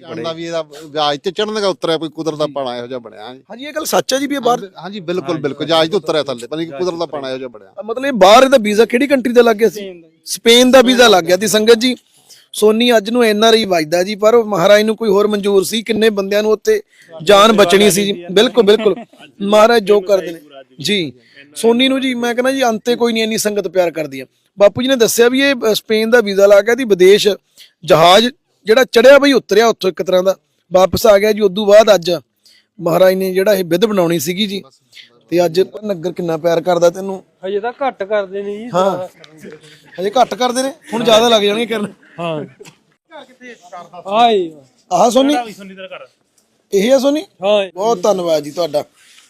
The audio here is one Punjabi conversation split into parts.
ਜਾਣਦਾ ਵੀ ਇਹਦਾ ਵਿਆਜ ਤੇ ਚੜਨ ਦਾ ਉਤਰਿਆ ਕੋਈ ਕੁਦਰਤ ਦਾ ਪਾਣਾ ਇਹੋ ਜਿਹਾ ਬਣਿਆ ਜੀ ਹਾਂਜੀ ਇਹ ਗੱਲ ਸੱਚ ਹੈ ਜੀ ਵੀ ਇਹ ਬਾਹਰ ਹਾਂਜੀ ਬਿਲਕੁਲ ਬਿਲਕੁਲ ਵਿਆਜ ਤੇ ਉਤਰਿਆ ਥੱਲੇ ਪਤਾ ਨਹੀਂ ਕੁਦਰਤ ਦਾ ਪਾਣਾ ਇਹੋ ਜਿਹਾ ਬਣਿਆ। ਮਤਲਬ ਇਹ ਬਾਹਰ ਇਹਦਾ ਵੀਜ਼ਾ ਕਿਹੜੀ ਕੰਟਰੀ ਦਾ ਲੱਗ ਗਿਆ ਸੀ? ਸਪੇਨ ਦਾ ਵੀਜ਼ਾ ਲੱਗ ਗਿਆ ਸੀ ਸੰਗਤ ਜੀ। ਸੋਨੀ ਅੱਜ ਨੂੰ ਐਨਆਰਆਈ ਵਜਦਾ ਜੀ ਪਰ ਮਹਾਰਾਜ ਨੂੰ ਕੋਈ ਹੋਰ ਮਨਜ਼ੂਰ ਸੀ ਕਿੰਨੇ ਬੰਦਿਆਂ ਨੂੰ ਉੱਥੇ ਜਾਨ ਬਚਣੀ ਸੀ ਜੀ। ਬਿਲਕੁਲ ਬਿਲਕੁਲ। ਮਹਾਰਾਜ ਜੋ ਕਰਦੇ ਨੇ। ਜੀ। ਸੋਨੀ ਨੂੰ ਜੀ ਮੈਂ ਕਹਿੰਦਾ ਜੀ ਅੰਤੇ ਕੋਈ ਨਹੀਂ ਇੰਨੀ ਸੰਗਤ ਪਿਆਰ ਕਰਦੀ ਆ। ਬਾਪੂ ਜੀ ਨੇ ਦੱਸਿਆ ਵੀ ਇਹ ਸਪੇਨ ਦਾ ਵੀਜ਼ਾ ਲੱਗ ਗਿਆ ਸੀ ਵਿਦੇਸ਼ ਜਹਾਜ਼ ਜਿਹੜਾ ਚੜਿਆ ਬਈ ਉਤਰਿਆ ਉੱਥੋਂ ਇੱਕ ਤਰ੍ਹਾਂ ਦਾ ਵਾਪਸ ਆ ਗਿਆ ਜੀ ਉਦੋਂ ਬਾਅਦ ਅੱਜ ਮਹਾਰਾਜ ਨੇ ਜਿਹੜਾ ਇਹ ਵਿਧ ਬਣਾਉਣੀ ਸੀਗੀ ਜੀ। ਤੇ ਅੱਜ ਨਗਰ ਕਿੰਨਾ ਪਿਆਰ ਕਰਦਾ ਤੈਨੂੰ? ਹਜੇ ਤਾਂ ਘੱਟ ਕਰਦੇ ਨੇ ਜੀ। ਹਾਂ। ਹਜੇ ਘੱਟ ਕਰਦੇ ਨੇ ਹੁਣ ਜ਼ਿਆਦਾ ਲੱਗ ਜਾਣਗੇ ਕਰਨ। ਹਾਂ। ਆਏ। ਆਹ ਸੋਨੀ। ਇਹ ਹੈ ਸੋਨੀ? ਹਾਂ। ਬਹੁਤ ਧੰਨਵਾਦ ਜੀ ਤੁਹਾਡਾ।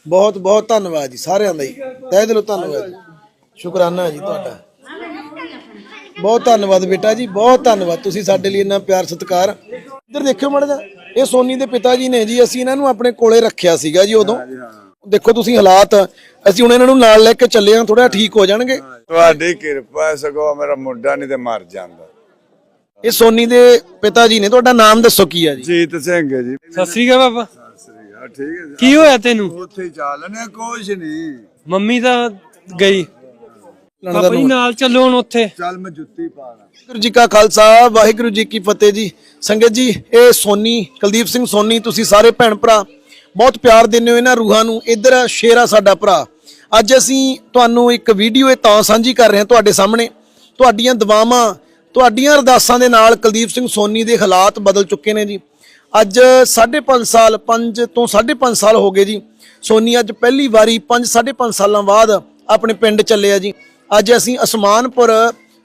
ਬਹੁਤ ਬਹੁਤ ਧੰਨਵਾਦ ਜੀ ਸਾਰਿਆਂ ਦਾ ਜੀ ਤਹਿ ਦਿਲੋਂ ਧੰਨਵਾਦ ਸ਼ੁਕਰਾਨਾ ਜੀ ਤੁਹਾਡਾ। ਬਹੁਤ ਧੰਨਵਾਦ ਬੇਟਾ ਜੀ ਬਹੁਤ ਧੰਨਵਾਦ। ਤੁਸੀਂ ਸਾਡੇ ਲਈ ਇੰਨਾ ਪਿਆਰ ਸਤਿਕਾਰ। ਇੱਧਰ ਦੇਖਿਓ ਮਾੜਾ ਜਿਹਾ ਇਹ ਸੋਨੀ ਦੇ ਪਿਤਾ ਜੀ ਨੇ ਜੀ ਅਸੀਂ ਇਹਨਾਂ ਨੂੰ ਆਪਣੇ ਕੋਲੇ ਰੱਖਿਆ ਸੀਗਾ ਜੀ ਉਦੋਂ। ਦੇਖੋ ਤੁਸੀਂ ਹਾਲਾਤ ਅਸੀਂ ਹੁਣ ਇਹਨਾਂ ਨੂੰ ਨਾਲ ਲੈ ਕੇ ਚੱਲੇ ਹਾਂ ਥੋੜਾ ਠੀਕ ਹੋ ਜਾਣਗੇ। ਤੁਹਾਡੀ ਕਿਰਪਾ ਸਗੋਂ ਮੇਰਾ ਮੁੰਡਾ ਨਹੀਂ ਤੇ ਮਰ ਜਾਂਦਾ। ਇਹ ਸੋਨੀ ਦੇ ਪਿਤਾ ਜੀ ਨੇ ਤੁਹਾਡਾ ਨਾਮ ਦੱਸੋ ਕੀ ਆ ਜੀ? ਜੀਤ ਸਿੰਘ ਹੈ ਜੀ। ਸਤਿ ਸ੍ਰੀ ਅਕਾਲ ਬਾਬਾ। ਹਾਂ, ਠੀਕ ਹੈ ਜੀ। ਕੀ ਹੋਇਆ ਤੈਨੂੰ? ਉੱਥੇ ਚੱਲਨੇ ਕੁਛ ਨਹੀਂ। ਮੰਮੀ ਤਾਂ ਗਈ। ਜੀ ਨਾਲ ਚੱਲੋ ਹੁਣ ਉੱਥੇ। ਚੱਲ ਮੈਂ ਜੁੱਤੀ ਪਾ ਲਾਂ। ਵਾਹਿਗੁਰੂ ਜੀ ਕਾ ਖਾਲਸਾ ਵਾਹਿਗੁਰੂ ਜੀ ਕੀ ਫਤਿਹ ਜੀ। ਸੰਗਤ ਜੀ ਇਹ ਸੋਨੀ ਕੁਲਦੀਪ ਸਿੰਘ ਸੋਨੀ ਤੁਸੀਂ ਸਾਰੇ ਭੈਣ ਭਰਾ ਬਹੁਤ ਪਿਆਰ ਦਿੰਦੇ ਹੋ ਇਹਨਾਂ ਰੂਹਾਂ ਨੂੰ। ਇੱਧਰ ਸ਼ੇਰਾ ਸਾਡਾ ਭਰਾ। ਅੱਜ ਅਸੀਂ ਤੁਹਾਨੂੰ ਇੱਕ ਵੀਡੀਓ ਇਹ ਤਾਂ ਸਾਂਝੀ ਕਰ ਰਹੇ ਹਾਂ ਤੁਹਾਡੇ ਸਾਹਮਣੇ। ਤੁਹਾਡੀਆਂ ਦੁਆਵਾਂ ਤੁਹਾਡੀਆਂ ਅਰਦਾਸਾਂ ਦੇ ਨਾਲ ਕੁਲਦੀਪ ਸਿੰਘ ਸੋਨੀ ਦੇ ਹਾਲਾਤ ਬਦਲ ਚੁੱਕੇ ਨੇ ਜੀ। ਅੱਜ 5.5 ਸਾਲ 5 ਤੋਂ 5.5 ਸਾਲ ਹੋ ਗਏ ਜੀ। ਸੋਨੀ ਅੱਜ ਪਹਿਲੀ ਵਾਰੀ 5 5.5 ਸਾਲਾਂ ਬਾਅਦ ਆਪਣੇ ਪਿੰਡ ਚੱਲੇ ਆ ਜੀ। ਅੱਜ ਅਸੀਂ ਅਸਮਾਨਪੁਰ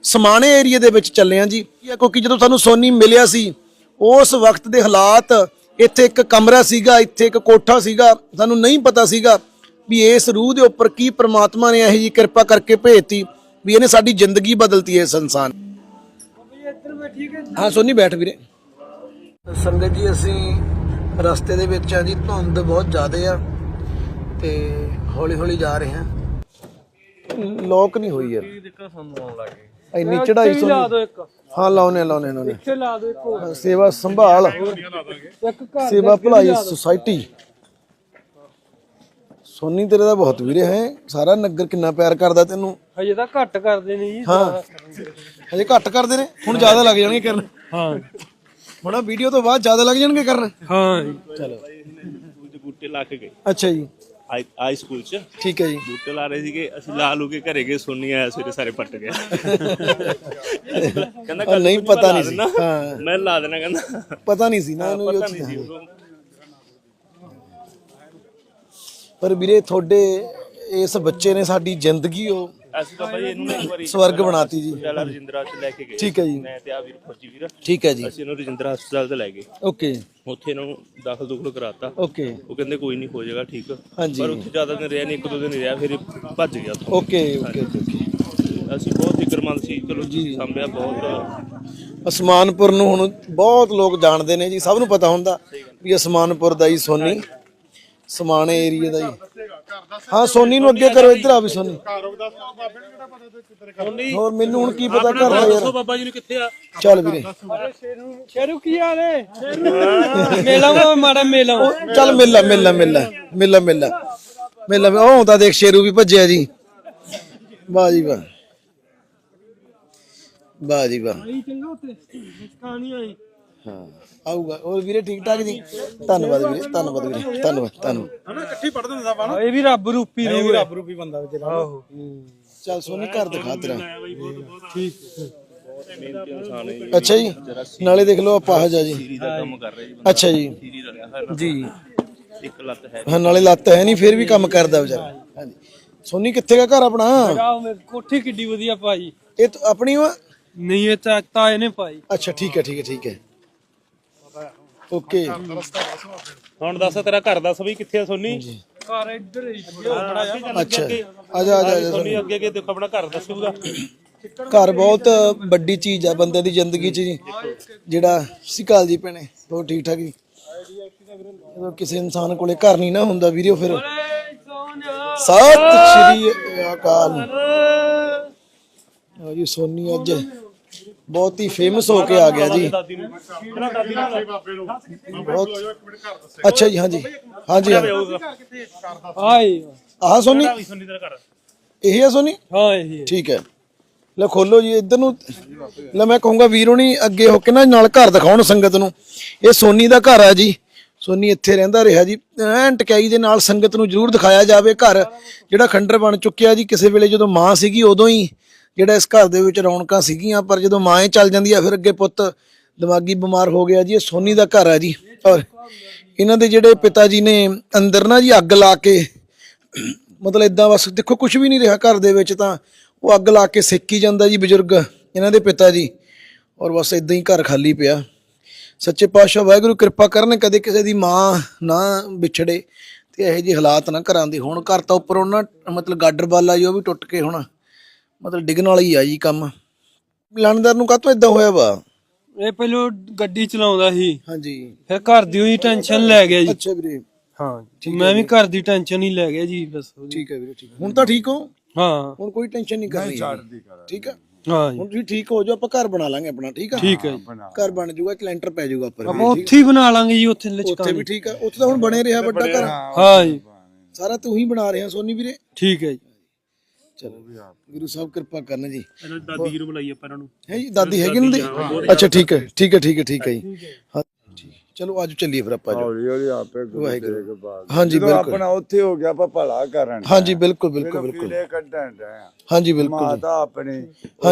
ਸਮਾਣੇ ਏਰੀਆ ਦੇ ਵਿੱਚ ਚੱਲੇ ਹਾਂ ਜੀ। ਕਿਉਂਕਿ ਜਦੋਂ ਸਾਨੂੰ ਸੋਨੀ ਮਿਲਿਆ ਸੀ, ਉਸ ਵਕਤ ਦੇ ਹਾਲਾਤ, ਇੱਥੇ ਇੱਕ ਕਮਰਾ ਸੀਗਾ, ਇੱਥੇ ਇੱਕ ਕੋਠਾ ਸੀਗਾ, ਸਾਨੂੰ ਨਹੀਂ ਪਤਾ ਸੀਗਾ ਵੀ ਇਸ ਰੂਹ ਦੇ ਉੱਪਰ ਕੀ ਪ੍ਰਮਾਤਮਾ ਨੇ ਇਹੋ ਜੀ ਕਿਰਪਾ ਕਰਕੇ ਭੇਜਤੀ, ਵੀ ਇਹਨੇ ਸਾਡੀ ਜ਼ਿੰਦਗੀ ਬਦਲਤੀ ਹੈ ਇਸ ਇਨਸਾਨ ਹਾਂ, ਸੋਨੀ ਬੈਠ ਵੀਰੇ। ਸੰਗਤ ਜੀ, ਅਸੀਂ ਰਸਤੇ ਦੇ ਵਿੱਚ ਆ ਜੀ, ਧੁੰਦ ਬਹੁਤ ਜ਼ਿਆਦਾ ਆ ਤੇ ਹੌਲੀ ਹੌਲੀ ਜਾ ਰਹੇ ਹਾਂ। ਲੋਕ ਨਹੀਂ ਹੋਈ ਯਾਰ। ਦਿੱਕਤ ਸਾਨੂੰ ਆਉਣ ਲੱਗ ਗਈ। ਇੰਨੀ ਚੜਾਈ ਇੱਥੇ ਹੀ ਲਾ ਸੋਨੀ ਦਿਓ ਇੱਕ। ਹਾਂ ਲਾਉਨੇ ਲਾਉਨੇ ਲਾਉਨੇ ਇੱਥੇ ਲਾ ਦਿਓ ਇੱਕ ਹੋਰ। ਸੇਵਾ ਸੰਭਾਲ। ਇੱਕ ਘਰ ਸੇਵਾ ਭਲਾਈ ਸੁਸਾਇਟੀ ਸੋਨੀ ਤੇਰੇ ਦਾ ਬਹੁਤ ਵੀਰੇ ਹੈ। ਸਾਰਾ ਨਗਰ ਕਿੰਨਾ ਪਿਆਰ ਕਰਦਾ ਤੈਨੂੰ। ਹਜੇ ਤਾਂ ਘੱਟ ਕਰਦੇ ਨੇ ਜੀ ਹਾਂ। ਹਜੇ ਘੱਟ ਕਰਦੇ ਨੇ। ਹੁਣ ਜ਼ਿਆਦਾ ਲੱਗ ਜਾਣਗੇ ਕਰਨ। ਹਾਂ। ਹੁਣ ਵੀਡੀਓ ਤੋਂ ਬਾਅਦ ਜ਼ਿਆਦਾ ਲੱਗ ਜਾਣਗੇ ਕਰਨ। ਹਾਂ ਚਲੋ। ਬੂਟੇ ਕੇ ਗਏ ਅੱਛਾ ਜੀ। ਹਾਈ ਸਕੂਲ ਚ। ਠੀਕ ਹੈ ਜੀ। ਬੂਟੇ ਲਾ ਰਹੇ ਸੀਗੇ ਅਸੀਂ ਲਾ ਲੂ ਕੇ ਘਰੇ ਗਏ ਸੋਨੀ ਆਇਆ ਸਵੇਰੇ ਸਾਰੇ ਪੱਟ ਗਿਆ ਕਹਿੰਦਾ ਉਹ ਨਹੀਂ ਪਤਾ ਨਹੀਂ ਸੀ। ਹਾਂ। ਮੈਂ ਲਾ ਦੇਣਾ ਕਹਿੰਦਾ। ਪਤਾ ਨਹੀਂ ਸੀ ਨਾ ਇਹਨੂੰ ਇਹ ਪਤਾ ਨਹੀਂ ਸੀ। ਪਰ ਵੀਰੇ ਤੁਹਾਡੇ ਇਸ ਬੱਚੇ ਨੇ ਸਾਡੀ ਜ਼ਿੰਦਗੀ ਉਹ ਅਸੀਂ ਤਾਂ ਭਾਈ ਇਹਨੂੰ ਇੱਕ ਵਾਰੀ ਸਵਰਗ ਬਣਾਤੀ ਜੀ। ਪਟਿਆਲਾ ਰਜਿੰਦਰਾ ਚ ਲੈ ਕੇ ਗਏ ਠੀਕ ਹੈ ਜੀ। ਮੈਂ ਤੇ ਆ ਵੀਰ ਫੌਜੀ ਵੀਰ। ਠੀਕ ਹੈ ਜੀ। ਅਸੀਂ ਇਹਨੂੰ ਰਜਿੰਦਰਾ ਹਸਪਤਾਲ ਤੇ ਲੈ ਗਏ। ਓਕੇ। ਉੱਥੇ ਇਹਨਾਂ ਨੂੰ ਦਾਖਲ ਦੁਖਲ ਕਰਾਤਾ। ਓਕੇ। ਉਹ ਕਹਿੰਦੇ ਕੋਈ ਨਹੀਂ ਹੋ ਜਾਏਗਾ ਠੀਕ। ਹਾਂਜੀ। ਪਰ ਉੱਥੇ ਜ਼ਿਆਦਾ ਦਿਨ ਰਿਹਾ ਨਹੀਂ ਇੱਕ ਦੋ ਦਿਨ ਹੀ ਰਿਹਾ ਫਿਰ ਇਹ ਭੱਜ ਗਿਆ ਉੱਥੋਂ। ਓਕੇ ਓਕੇ ਓਕੇ ਅਸੀਂ ਬਹੁਤ ਫਿਕਰਮੰਦ ਸੀ। ਚਲੋ ਜੀ। ਸੰਭਿਆ ਬਹੁਤ। ਅਸਮਾਨਪੁਰ ਨੂੰ ਹੁਣ ਬਹੁਤ ਲੋਕ ਜਾਣਦੇ ਨੇ ਜੀ ਸਭ ਨੂੰ ਪਤਾ ਹੁੰਦਾ ਵੀ ਅਸਮਾਨਪੁਰ ਦਾ ਹੀ ਸੋਨੀ। ਸਮਾਣੇ ਏਰੀਆ ਦਾ ਹੀ। ਹਾਂ ਸੋਨੀ ਨੂੰ ਅੱਗੇ ਕਰੋ ਇੱਧਰ ਆ ਵੀ ਸੋਨੀ। ਹੋਰ ਮੈਨੂੰ ਹੁਣ ਕੀ ਪਤਾ ਘਰ ਦਾ ਯਾਰ। ਬਾਬਾ ਜੀ ਨੂੰ ਕਿੱਥੇ ਆ? ਚੱਲ ਵੀਰੇ। ਸ਼ੇਰੂ ਕੀ ਹਾਲੇ ਮੇਲਾ ਮਾੜਾ ਮੇਲਾ ਉਹ ਚੱਲ ਮਿਲ ਲੈ ਮਿਲ ਲੈ ਮਿਲ ਲੈ ਮਿਲ ਲੈ ਮਿਲ। ਲੈ ਮਿਲ ਲੈ ਉਹ ਤਾਂ ਦੇਖ ਸ਼ੇਰੂ ਵੀ ਭੱਜਿਆ ਜੀ। ਵਾਹ ਜੀ ਵਾਹ। ਵਾਹ ਜੀ ਵਾਹ। ਆਈ ਚੰਗਾ ਉੱਤੇ ਕਹਾਣੀ ਆਈ। ਹਾਂ। ਆਊਗਾ। ਹੋਰ ਵੀਰੇ ਠੀਕ ਠਾਕ ਜੀ? ਧੰਨਵਾਦ ਵੀਰੇ ਧੰਨਵਾਦ ਵੀਰੇ ਧੰਨਵਾਦ ਧੰਨਵਾਦ। ਹਾਂ, ਇਹ ਵੀ ਰੱਬ ਰੂਪੀ ਰੂਹ ਰੱਬ ਰੂਪੀ ਬੰਦਾ ਵਿਚਾਰਾ। ਆਹੋ। ਚੱਲ ਸੋਨੀ ਘਰ ਦਿਖਾ ਤੇਰਾ। ਜੀ। ਅੱਛਾ ਜੀ। ਨਾਲੇ ਦੇਖ ਲਓ ਅਪਾਹਜ ਆ ਜੀ। ਸੀਰੀ ਦਾ ਕੰਮ ਕਰ ਰਿਹਾ ਜੀ ਅੱਛਾ ਜੀ। ਜੀ। ਇੱਕ ਲੱਤ ਹੈ ਹਾਂ ਨਾਲੇ ਲੱਤ ਹੈ ਨਹੀਂ ਫਿਰ ਵੀ ਕੰਮ ਕਰਦਾ ਵਿਚਾਰਾ। ਹਾਂਜੀ। ਸੋਨੀ ਕਿੱਥੇ ਦਾ ਘਰ ਆਪਣਾ? ਆਹ ਮੇਰੀ ਕੋਠੀ ਕਿੱਡੀ ਵਧੀਆ ਪਾਈ। ਇਹ ਤਾਂ ਆਪਣੀ ਵਾ? ਨਹੀਂ ਇਹ ਤਾਂ ਤਾਏ ਨੇ ਪਾਈ। ਅੱਛਾ ਠੀਕ ਹੈ ਠੀਕ ਹੈ ਠੀਕ ਹੈ। ਓਕੇ। ਹੁਣ ਦੱਸ ਤੇਰਾ ਘਰ ਦੱਸ ਬਈ ਕਿੱਥੇ ਆ ਸੋਨੀ? ਘਰ ਇੱਧਰ ਹੀ ਅੱਛਾ। ਆ ਜਾ ਆ ਜਾ, ਆ ਜਾ ਸੋਨੀ ਅੱਗੇ ਅੱਗੇ ਦੇਖੋ ਆਪਣਾ ਘਰ ਦੱਸੂਗਾ ਘਰ ਬਹੁਤ ਵੱਡੀ ਚੀਜ਼ ਆ ਬੰਦੇ ਦੀ ਜ਼ਿੰਦਗੀ 'ਚ ਜੀ। ਜਿਹੜਾ ਸਿਕਾਲ ਜੀ ਭੈਣੇ ਬਹੁਤ ਠੀਕ ਠਾਕ ਜੀ। ਜਦੋਂ ਕਿਸੇ ਇਨਸਾਨ ਕੋਲੇ ਘਰ ਨਹੀਂ ਨਾ ਹੁੰਦਾ ਵੀਰੋ ਫਿਰ। ਸਤਿ ਸ਼੍ਰੀ ਅਕਾਲ। ਜੀ ਸੋਨੀ ਅੱਜ ਬਹੁਤ ਹੀ ਫੇਮਸ ਹੋ ਕੇ ਆ ਗਿਆ ਜੀ। ਦਾਦੀ ਨੂੰ ਇਹਨਾਂ ਦਾਦੀ ਨੂੰ ਬਹੁਤ ਅੱਛਾ ਜੀ ਹਾਂਜੀ। ਹਾਂਜੀ। ਆਏ। ਆਹ ਸੋਨੀ? ਵੀ ਸੁਣੀ ਤੇਰਾ ਘਰ ਇਹ ਹੈ ਸੋਨੀ? ਹਾਂ ਇਹ ਹੈ। ਠੀਕ ਹੈ। ਲੈ ਖੋਲੋ ਜੀ ਇੱਧਰ ਨੂੰ। ਲੈ ਮੈਂ ਕਹੂੰਗਾ ਵੀਰ ਹੋਣੀ ਅੱਗੇ ਹੋ ਕੇ ਨਾ ਨਾਲ ਘਰ ਦਿਖਾਉਣ ਸੰਗਤ ਨੂੰ। ਇਹ ਸੋਨੀ ਦਾ ਘਰ ਆ ਜੀ। ਸੋਨੀ ਇੱਥੇ ਰਹਿੰਦਾ ਰਿਹਾ ਜੀ। ਐਨ ਟਕਾਈ ਦੇ ਨਾਲ ਸੰਗਤ ਨੂੰ ਜ਼ਰੂਰ ਦਿਖਾਇਆ ਜਾਵੇ ਘਰ ਜਿਹੜਾ ਖੰਡਰ ਬਣ ਚੁੱਕਿਆ ਜੀ। ਕਿਸੇ ਵੇਲੇ ਜਦੋਂ ਮਾਂ ਸੀਗੀ ਉਦੋਂ ਹੀ ਜਿਹੜਾ ਇਸ ਘਰ ਦੇ ਵਿੱਚ ਰੌਣਕਾਂ ਸੀਗੀਆਂ, ਪਰ ਜਦੋਂ ਮਾਂ ਹੀ ਚੱਲ ਜਾਂਦੀ ਆ, ਫਿਰ ਅੱਗੇ ਪੁੱਤ ਦਿਮਾਗੀ ਬਿਮਾਰ ਹੋ ਗਿਆ ਜੀ, ਇਹ ਸੋਨੀ ਦਾ ਘਰ ਆ ਜੀ। ਔਰ ਇਹਨਾਂ ਦੇ ਜਿਹੜੇ ਪਿਤਾ ਜੀ ਨੇ ਅੰਦਰ ਨਾ ਜੀ ਅੱਗ ਲਾ ਕੇ, ਮਤਲਬ ਇਦਾਂ ਬਸ ਦੇਖੋ ਕੁਝ ਵੀ ਨਹੀਂ ਰਿਹਾ ਘਰ ਦੇ ਵਿੱਚ ਤਾਂ ਉਹ ਅੱਗ ਲਾ ਕੇ ਸੇਕੀ ਜਾਂਦਾ ਜੀ ਬਜ਼ੁਰਗ, ਇਹਨਾਂ ਦੇ ਪਿਤਾ ਜੀ। ਔਰ ਬਸ ਇਦਾਂ ਹੀ ਘਰ ਖਾਲੀ ਪਿਆ। ਸੱਚੇ ਪਾਤਸ਼ਾਹ ਵਾਹਿਗੁਰੂ ਕਿਰਪਾ ਕਰਨ, ਕਦੇ ਕਿਸੇ ਦੀ ਮਾਂ ਨਾ ਵਿਛੜੇ ਤੇ ਇਹੋ ਜਿਹੇ ਹਾਲਾਤ ਨਾ ਘਰਾਂ ਦੇ ਹੋਣ। ਘਰ ਤਾਂ ਉੱਪਰ ਉਹਨਾਂ ਮਤਲਬ ਗਾਡਰ ਵਾਲਾ ਜੀ, ਉਹ ਵੀ ਟੁੱਟ ਕੇ ਹੋਣਾ ਮਤਲਬ ਡਿੱਗਣ ਵਾਲਾ ਹੀ ਆ ਜੀ ਕੰਮ। ਲਾਣੇਦਾਰ ਨੂੰ ਕਾਹਤੋਂ ਇਦਾਂ ਹੋਇਆ ਵਾ? ਇਹ ਪਹਿਲਾਂ ਗੱਡੀ ਚਲਾਉਂਦਾ ਸੀ। ਹਾਂਜੀ। ਫਿਰ ਘਰ ਦੀ ਹੋਈ ਟੈਨਸ਼ਨ ਲੈ ਗਿਆ ਜੀ। ਅੱਛਾ ਵੀਰੇ। ਹਾਂ ਮੈਂ ਵੀ ਘਰ ਦੀ ਟੈਨਸ਼ਨ ਹੀ ਲੈ ਗਿਆ ਜੀ ਬਸ ਉਹਦੀ। ਠੀਕ ਹੈ ਵੀਰੇ ਠੀਕ ਹੈ। ਹੁਣ ਤਾਂ ਠੀਕ ਹੋ? ਹਾਂ। ਹੁਣ ਕੋਈ ਟੈਨਸ਼ਨ ਨਹੀਂ ਕਰਨੀ। ਠੀਕ ਹੈ? ਹਾਂ ਜੀ। ਹੁਣ ਤੁਸੀਂ ਠੀਕ ਹੋ ਜਾਓ ਆਪਾਂ ਘਰ ਬਣਾ ਲਾਂਗੇ ਆਪਣਾ ਠੀਕ ਆ? ਠੀਕ ਹੈ ਜੀ। ਘਰ ਬਣ ਜਾਊਗਾ ਇੱਕ ਲੈਂਟਰ ਪੈ ਜਾਊਗਾ ਉੱਪਰ ਆਪਾਂ ਉੱਥੇ ਹੀ ਬਣਾ ਲਾਂਗੇ ਜੀ ਉੱਥੇ ਉੱਥੇ ਲਚਕਾਂ ਵੀ ਠੀਕ ਆ। ਉੱਥੇ ਤਾਂ ਹੁਣ ਬਣੇ ਰਿਹਾ ਵੱਡਾ ਘਰ। ਹਾਂ ਜੀ। ਸਾਰਾ ਤੂੰ ਹੀ ਬਣਾ ਰਿਹਾ ਸੋਨੀ ਵੀਰੇ? ਠੀਕ ਹੈ ਜੀ। ਚਲੋ। ਗੁਰੂ ਸਾਹਿਬ ਕਿਰਪਾ ਕਰਨ ਜੀ। ਇਹਨਾਂ ਦੀ ਦਾਦੀ ਨੂੰ ਬੁਲਾਈ ਆਪਾਂ ਇਹਨਾਂ ਨੂੰ। ਹੈ ਜੀ ਦਾਦੀ ਹੈਗੀ ਨਾ ਦੀ? ਅੱਛਾ ਠੀਕ ਹੈ ਠੀਕ ਹੈ ਠੀਕ ਹੈ ਠੀਕ ਹੈ ਜੀ। ਹਾਂ। ਠੀਕ ਚਲੋ ਆਜੋ ਚੱਲੀਏ ਫਿਰ ਆਪਾਂ ਆਜੋ ਹੌਲੀ ਹੌਲੀ ਆਪੇ ਗੁਰੂ ਹਾਂਜੀ ਬਿਲਕੁਲ। ਆਪਣਾ ਉੱਥੇ ਹੋ ਗਿਆ ਆਪਾਂ ਭਲਾ ਕਰਨ ਹਾਂਜੀ ਬਿਲਕੁਲ ਬਿਲਕੁਲ ਬਿਲਕੁਲ। ਕੀੜੇ ਕੱਢਣ ਡਿਆ ਹਾਂਜੀ ਬਿਲਕੁਲ ਮਾਤਾ ਆਪਣੀ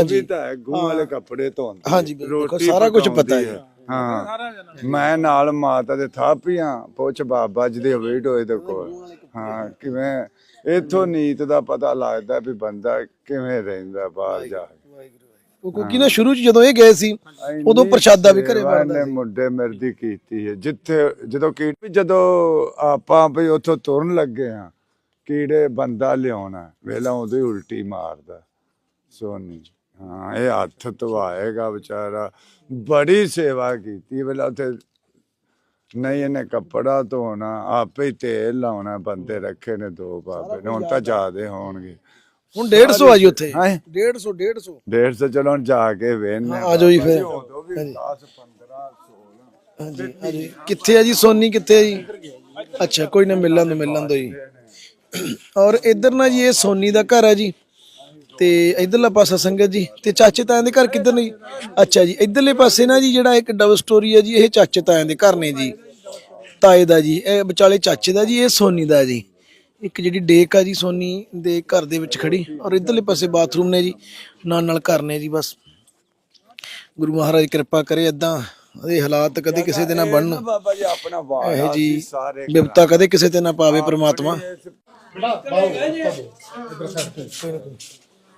ਵੀ ਤਾਂ ਹੈ ਗੂੰ ਵਾਲੇ ਕੱਪੜੇ ਧੋਂਦੀ ਹਾਂਜੀ ਬਿਲਕੁਲ। ਸਾਰਾ ਕੁਝ ਪਤਾ ਹੈ ਹਾਂ। ਮੈਂ ਨਾਲ ਮਾਤਾ ਦੇ ਥਾਪੀਆਂ ਪੁੱਛ ਬਾਬਾ ਜੀ ਦੇ ਵੇਟ ਹੋਏ ਦੇ ਕੋਲ ਹਾਂ। ਕਿਵੇਂ ਇਥੋਂ ਨੀਤ ਦਾ ਪਤਾ ਲੱਗਦਾ ਵੀ ਬੰਦਾ ਕਿਵੇਂ ਰਹਿੰਦਾ ਬਾਹਰ ਜਾ ਕੇ। ਉਹ ਕਿਉਂਕਿ ਨਾ ਸ਼ੁਰੂ ਚ ਜਦੋਂ ਇਹ ਗਏ ਸੀ ਉਦੋਂ ਪ੍ਰਸ਼ਾਦਾ ਵੀ ਘਰੇ ਬਣਦਾ ਨੇ ਮੁੰਡੇ ਮਿਰਦੀ ਕੀਤੀ ਹੈ। ਜਿੱਥੇ ਜਦੋਂ ਕੀਟ ਜਦੋਂ ਆਪਾਂ ਵੀ ਉੱਥੋਂ ਤੁਰਨ ਲੱਗੇ ਆ ਕੀੜੇ ਬੰਦਾ ਲਿਆਉਣਾ ਵੇਲਾ ਉਹਦੇ ਉਲਟੀ ਮਾਰਦਾ ਸੋਨੀ। ਹਾਂ ਇਹ ਹੱਥ ਧਵਾਏਗਾ ਵਿਚਾਰਾ। ਬੜੀ ਸੇਵਾ ਕੀਤੀ ਵੇਲਾ ਉੱਥੇ ਨਹੀਂ ਇਹਨੇ ਕੱਪੜਾ ਧੋਣਾ ਆਪੇ ਹੀ ਤੇਲ ਲਾਉਣਾ ਬੰਦੇ ਰੱਖੇ ਨੇ ਦੋ ਬਾਬੇ ਨੇ ਹੁਣ ਤਾਂ ਜ਼ਿਆਦੇ ਹੋਣਗੇ। ਹੁਣ 150 ਆ ਜੀ ਉੱਥੇ। ਹਾਂ? 150 150 ਡੇਢ ਸੌ। ਚਲੋ ਹੁਣ ਜਾ ਕੇ ਵੇਖਨੇ ਆ ਜਾਓ ਜੀ ਫਿਰ। ਉਦੋਂ ਵੀ 10 15 16 ਹਾਂਜੀ ਹਾਂਜੀ। ਕਿੱਥੇ ਆ ਜੀ ਸੋਨੀ ਕਿੱਥੇ ਆ ਜੀ? ਅੱਛਾ ਕੋਈ ਨਾ ਮਿਲਣ ਦੋ ਮਿਲਣ ਦੋ ਜੀ। ਔਰ ਇੱਧਰ ਨਾ ਜੀ ਇਹ ਸੋਨੀ ਦਾ ਘਰ ਆ ਜੀ। ਤੇ ਇਧਰਲਾ ਪਾਸਾ ਸੰਗਤ ਜੀ ਤੇ ਚਾਚੇ ਤਾਇਆਂ ਦੇ ਘਰ ਕਿੱਧਰ ਨੇ ਅੱਛਾ ਜੀ ਇਧਰਲੇ ਪਾਸੇ ਨਾ ਜੀ ਜਿਹੜਾ ਇੱਕ ਡਬਲ ਸਟੋਰੀ ਹੈ ਜੀ ਇਹ ਚਾਚੇ ਤਾਇਆਂ ਦੇ ਘਰ ਨੇ ਜੀ। ਤਾਏ ਦਾ ਜੀ ਇਹ ਵਿਚਾਲੇ ਚਾਚੇ ਦਾ ਜੀ ਇਹ ਸੋਨੀ ਦਾ ਜੀ। ਇੱਕ ਜਿਹੜੀ ਡੇਕ ਆ ਜੀ ਸੋਨੀ ਦੇ ਘਰ ਦੇ ਵਿੱਚ ਖੜੀ ਔਰ ਇਧਰਲੇ ਪਾਸੇ ਬਾਥਰੂਮ ਨੇ ਜੀ ਨਾਲ ਨਾਲ ਘਰ ਨੇ ਜੀ ਬਸ। ਗੁਰੂ ਮਹਾਰਾਜ ਕਿਰਪਾ ਕਰੇ ਇਦਾਂ ਇਹ ਹਾਲਾਤ ਕਦੇ ਕਿਸੇ ਦੇ ਨਾ ਬਣਨ। ਬਾਬਾ ਜੀ ਆਪਣਾ ਇਹ ਵਾਹ ਜੀ ਸਾਰੇ ਬਿਪਤਾ ਕਦੇ ਕਿਸੇ ਤੇ ਨਾ ਪਾਵੇ ਪ੍ਰਮਾਤਮਾ।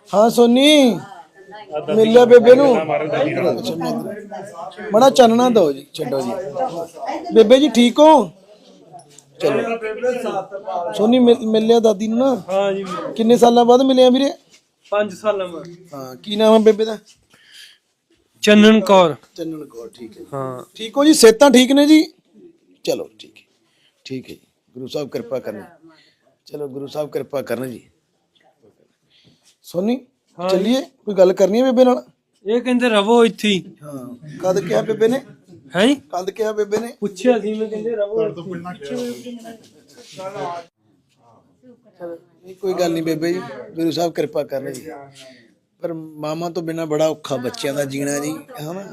ਹਾਂ ਸੋਨੀ। ਮਿਲ ਲਿਆ ਬੇਬੇ ਨੂੰ। ਬੜਾ ਚਾਨਣਾ ਦੋ ਜੀ ਛੱਡੋ ਜੀ। ਬੇਬੇ ਜੀ ਠੀਕ ਹੋ? ਚਲੋ। ਸੋਨੀ ਮਿਲ ਮਿਲ ਲਿਆ ਦਾਦੀ ਨੂੰ ਨਾ? ਹਾਂ ਜੀ ਕਿੰਨੇ ਸਾਲਾਂ ਬਾਅਦ ਮਿਲਿਆ ਵੀਰੇ? 5 ਸਾਲਾਂ ਬਾਅਦ। ਹਾਂ ਕੀ ਨਾਮ ਹੈ ਬੇਬੇ ਦਾ? ਚੰਨਨ ਕੌਰ। ਚੰਨਣ ਕੌਰ ਠੀਕ ਹੈ। ਹਾਂ। ਠੀਕ ਹੋ ਜੀ ਸਿਹਤਾਂ ਠੀਕ ਨੇ ਜੀ? ਚਲੋ ਠੀਕ ਹੈ। ਠੀਕ ਹੈ ਜੀ। ਗੁਰੂ ਸਾਹਿਬ ਕਿਰਪਾ ਕਰਨ। ਚਲੋ ਗੁਰੂ ਸਾਹਿਬ ਕਿਰਪਾ ਕਰਨ ਜੀ। ਸੋਨੀ ਚੱਲੀਏ? ਕੋਈ ਗੱਲ ਕਰਨੀ ਹੈ ਬੇਬੇ ਨਾਲ? ਇਹ ਕਹਿੰਦੇ ਰਵੋ ਇੱਥੇ ਹੀ। ਹਾਂ ਕਦ ਕਿਹਾ ਬੇਬੇ ਨੇ? ਹੈ ਕਦ ਕਿਹਾ ਬੇਬੇ ਨੇ? ਪੁੱਛਿਆ ਸੀ ਮੈਂ ਕਹਿੰਦੇ ਰਵੋ ਇੱਥੇ ਹੀ। ਨਹੀਂ ਕੋਈ ਗੱਲ ਨਹੀਂ ਬੇਬੇ ਜੀ ਗੁਰੂ ਸਾਹਿਬ ਕਿਰਪਾ ਕਰਨ ਜੀ। ਪਰ ਮਾਮਾ ਤੋਂ ਬਿਨਾ ਬੜਾ ਔਖਾ ਬੱਚਿਆਂ ਦਾ ਜੀਣਾ ਜੀ ਹਨਾ